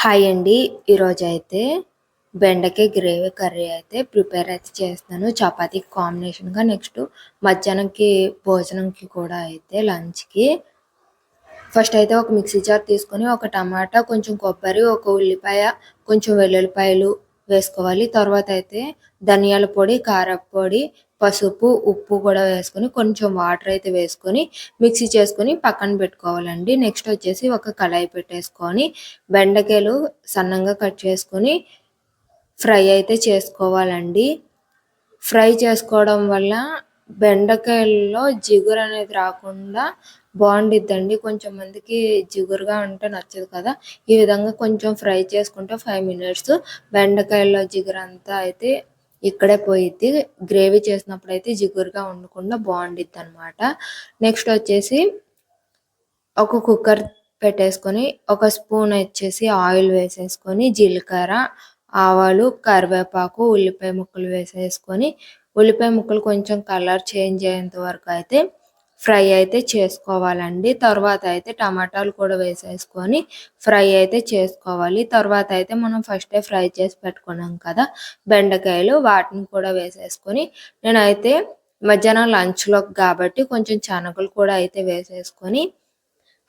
Hi అండి. ఈరోజు అయితే బెండకాయ గ్రేవీ కర్రీ అయితే ప్రిపేర్ అయితే చేస్తున్నాను. చపాతీకి కాంబినేషన్గా నెక్స్ట్ మధ్యాహ్నంకి భోజనంకి కూడా అయితే లంచ్కి. ఫస్ట్ అయితే ఒక మిక్సీ జార్ తీసుకొని ఒక టమాటా కొంచెం కొబ్బరి ఒక ఉల్లిపాయ కొంచెం వెల్లుల్లిపాయలు వేసుకోవాలి. తర్వాత అయితే ధనియాల పొడి కారపొడి పసుపు ఉప్పు కూడా వేసుకొని కొంచెం వాటర్ అయితే వేసుకొని మిక్సీ చేసుకొని పక్కన పెట్టుకోవాలండి. నెక్స్ట్ వచ్చేసి ఒక కళాయి పెట్టేసుకొని బెండకాయలు సన్నంగా కట్ చేసుకొని ఫ్రై అయితే చేసుకోవాలండి. ఫ్రై చేసుకోవడం వల్ల బెండకాయల్లో జిగురు అనేది రాకుండా బాగుండిద్దండి. కొంచెం మందికి జిగురుగా ఉంటే నచ్చదు కదా. ఈ విధంగా కొంచెం ఫ్రై చేసుకుంటే ఫైవ్ మినిట్స్ బెండకాయల్లో జిగురు అంతా అయితే ఇక్కడే పోయిద్ది. గ్రేవీ చేసినప్పుడు అయితే జిగురుగా ఉండకుండా బాగుండిద్ది అనమాట నెక్స్ట్ వచ్చేసి ఒక కుక్కర్ పెట్టేసుకొని ఒక స్పూన్ వచ్చేసి ఆయిల్ వేసేసుకొని జీలకర్ర ఆవాలు కరివేపాకు ఉల్లిపాయ ముక్కలు వేసేసుకొని ఉల్లిపాయ ముక్కలు కొంచెం కలర్ చేంజ్ అయ్యేంత వరకు అయితే ఫ్రై అయితే చేసుకోవాలండి. తర్వాత అయితే టమాటాలు కూడా వేసేసుకొని ఫ్రై అయితే చేసుకోవాలి. తర్వాత అయితే మనం ఫస్టే ఫ్రై చేసి పెట్టుకున్నాం కదా బెండకాయలు వాటిని కూడా వేసేసుకొని నేనైతే మధ్యాహ్నం లంచ్లోకి కాబట్టి కొంచెం శనగలు కూడా అయితే వేసేసుకొని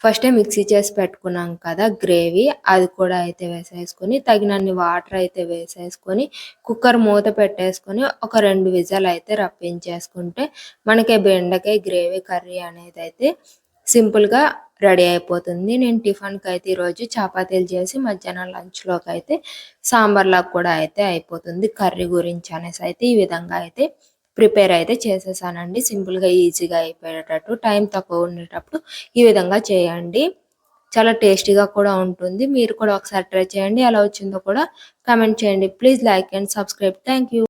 ఫస్ట్ మిక్సీ చేసి పెట్టుకున్నాం కదా గ్రేవీ అది కూడా అయితే వేసేసుకొని తగినన్ని వాటర్ అయితే వేసేసుకొని కుక్కర్ మూత పెట్టేసుకొని ఒక రెండు విజలు అయితే రప్పించేసుకుంటే మనకి బెండకాయ గ్రేవీ కర్రీ అనేది అయితే సింపుల్గా రెడీ అయిపోతుంది. నేను టిఫిన్కి అయితే ఈరోజు చపాతీలు చేసి మధ్యాహ్నం లంచ్లోకి అయితే సాంబార్లాగా కూడా అయితే అయిపోతుంది కర్రీ గురించి అనేసి అయితే ఈ విధంగా అయితే ప్రిపేర్ అయితే చేసేసానండి. సింపుల్గా ఈజీగా అయిపోయేటట్టు టైం తక్కువ ఉండేటప్పుడు ఈ విధంగా చేయండి. చాలా టేస్టీగా కూడా ఉంటుంది. మీరు కూడా ఒకసారి ట్రై చేయండి. ఎలా వచ్చిందో కూడా కమెంట్ చేయండి. Please like and subscribe. Thank